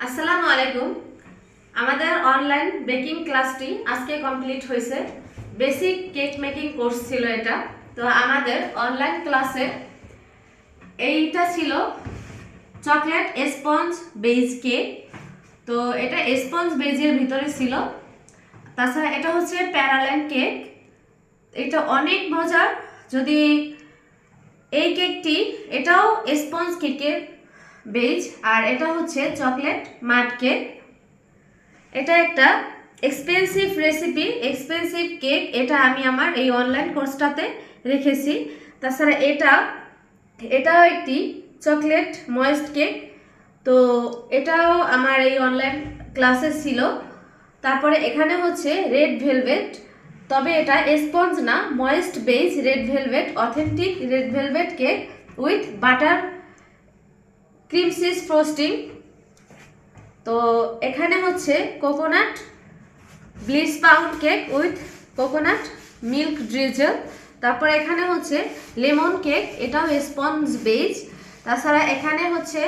আসসালামু আলাইকুম। আমাদের অনলাইন বেকিং ক্লাসটি আজকে কমপ্লিট হয়েছে। বেসিক কেক মেকিং কোর্স ছিল এটা। তো আমাদের অনলাইন ক্লাসে এইটা ছিল চকলেট স্পঞ্জ বেজ কেক তো এটা স্পঞ্জ বেজের ভিতরে ছিল। তাছাড়া এটা হচ্ছে প্যারালাইন কেক এটা অনেক মজার। যদি এই কেকটি এটাও স্পঞ্জ কেকের বেজ আর এটা হচ্ছে চকলেট মাড কেক এটা একটা এক্সপেন্সিভ রেসিপি এক্সপেন্সিভ কেক এটা আমি আমার এই অনলাইন কোর্সটাতে রেখেছি। তাছাড়া এটা, এটাও একটি চকলেট ময়েস্ট কেক তো এটাও আমার এই অনলাইন ক্লাসে ছিল। তারপরে এখানে হচ্ছে রেড ভেলভেট তবে এটা স্পঞ্জ না moist base red velvet authentic red velvet cake with butter cream cheese frosting. তো এখানে হচ্ছে coconut bleach pound cake with coconut milk drizzle তারপর এখানে হচ্ছে লেমন কেক, এটাও স্পঞ্জ বেজ। তাছাড়া এখানে হচ্ছে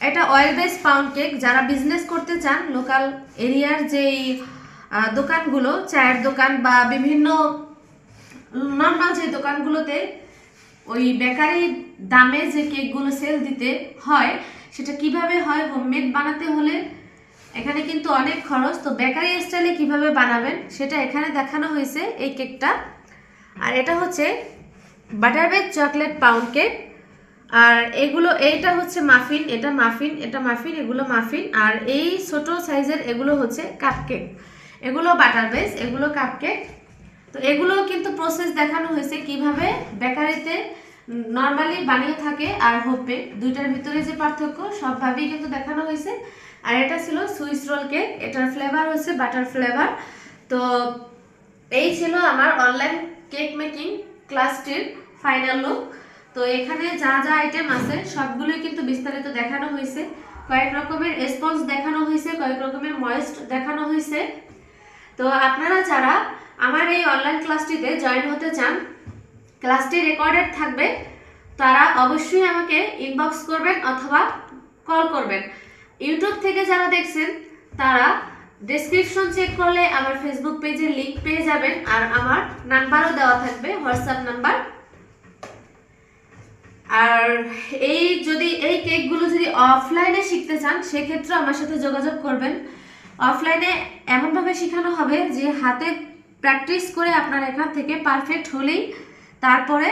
এটা অয়েল বেস পাউন্ড কেক যারা বিজনেস করতে চান লোকাল এরিয়ার যেই দোকানগুলো, চায়ের দোকান বা বিভিন্ন নর্মাল যে দোকানগুলোতে ওই বেকারি দামে যে কেকগুলো সেল দিতে হয়, সেটা কীভাবে হয় হোমমেড বানাতে হলে? এখানে কিন্তু অনেক খরচ। তো বেকারি স্টাইলে কীভাবে বানাবেন, সেটা এখানে দেখানো হয়েছে এই কেকটা। আর এটা হচ্ছে butter based chocolate pound cake আর এগুলো, এইটা হচ্ছে মাফিন এটা মাফিন এটা মাফিন এগুলো মাফিন আর এই ছোট সাইজের এগুলো হচ্ছে কাপকেক এগুলো বাটার বেস এগুলো কাপকেক তো এগুলো কিন্তু প্রসেস দেখানো হয়েছে কীভাবে বেকারিতে নর্মালি বানিয়ে থাকে আর হোপে দুইটার ভিতরে যে পার্থক্য, সবভাবেই কিন্তু দেখানো হয়েছে। আর এটা ছিল সুইস রোল কেক এটার ফ্লেভার হচ্ছে বাটার ফ্লেভার তো এই ছিল আমার অনলাইন কেক মেকিং ক্লাসটির ফাইনাল লুক তো এখানে যা যা আইটেম আছে, সবগুলোই কিন্তু বিস্তারিত দেখানো হয়েছে। কয়েক রকমের স্পঞ্জ দেখানো হয়েছে, কয়েক রকমের ময়েস্ট দেখানো হয়েছে। তো আপনারা যারা আমার এই অনলাইন ক্লাসটিতে জয়েন হতে চান ক্লাসটি রেকর্ডেড থাকবে, তারা অবশ্যই আমাকে ইনবক্স করবেন অথবা কল করবেন। ইউটিউব থেকে যারা দেখছেন, তারা ডেসক্রিপশন চেক করলে আমার ফেসবুক পেজের লিংক পেয়ে যাবেন আর আমার নাম্বারও দেওয়া থাকবে হোয়াটসঅ্যাপ নাম্বার। আর এই যদি এই কেকগুলো যদি অফলাইনে শিখতে চান, সেক্ষেত্রে আমার সাথে যোগাযোগ করবেন। অফলাইনে এমনভাবে শেখানো হবে যে হাতে প্র্যাকটিস করে আপনার এখান থেকে পারফেক্ট হলেই তারপরে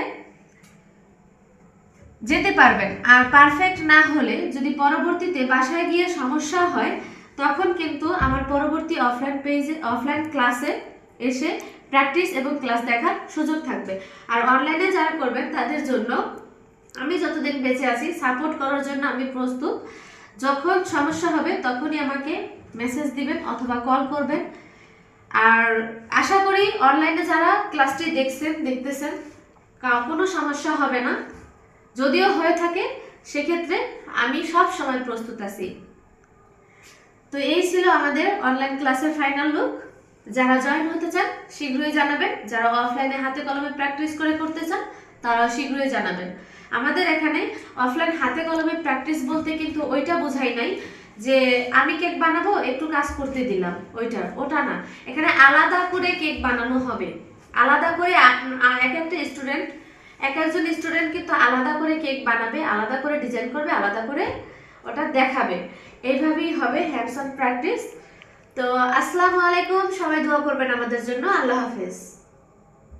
যেতে পারবেন। আর পারফেক্ট না হলে যদি পরবর্তীতে বাসায় গিয়ে সমস্যা হয়, তখন কিন্তু আমার পরবর্তী অফলাইন পেজে অফলাইন ক্লাসে এসে প্র্যাকটিস এবং ক্লাস দেখার সুযোগ থাকবে। আর অনলাইনে যারা করবেন, তাদের জন্য আমি যতদিন বেঁচে আছি সাপোর্ট করার জন্য আমি প্রস্তুত। যখন সমস্যা হবে, তখনই আমাকে মেসেজ দিবেন অথবা কল করবেন। আর আশা করি অনলাইনে যারা ক্লাসটি দেখছেন, দেখতেছেন কোনো সমস্যা হবে না। যদিও হয়ে থাকে, সেক্ষেত্রে আমি সব সময় প্রস্তুত আছি। তো এই ছিল আমাদের অনলাইন ক্লাসের ফাইনাল লুক যারা জয়েন হতে চান, শীঘ্রই জানাবেন। যারা অফলাইনে হাতে কলমে প্র্যাকটিস করে করতে চান, তারাও শীঘ্রই জানাবেন। আমাদের এখানে অফলাইন হাতে কলমে প্র্যাকটিস বলতে কিন্তু ওইটা বোঝাই নাই। যে আমি কেক বানাবো, একটু কাজ করতে দিলাম, ওইটা, ওটা না। এখানে আলাদা করে কেক বানানো হবে। আলাদা করে এক একটা স্টুডেন্ট, এক একজন স্টুডেন্ট কিন্তু আলাদা করে কেক বানাবে, আলাদা করে ডিজাইন করবে, আলাদা করে ওটা দেখাবে। এইভাবেই হবে হ্যান্ডস অন প্র্যাকটিস তো, আসসালামু আলাইকুম, সবাই দোয়া করবেন আমাদের জন্য। আল্লাহ হাফেজ।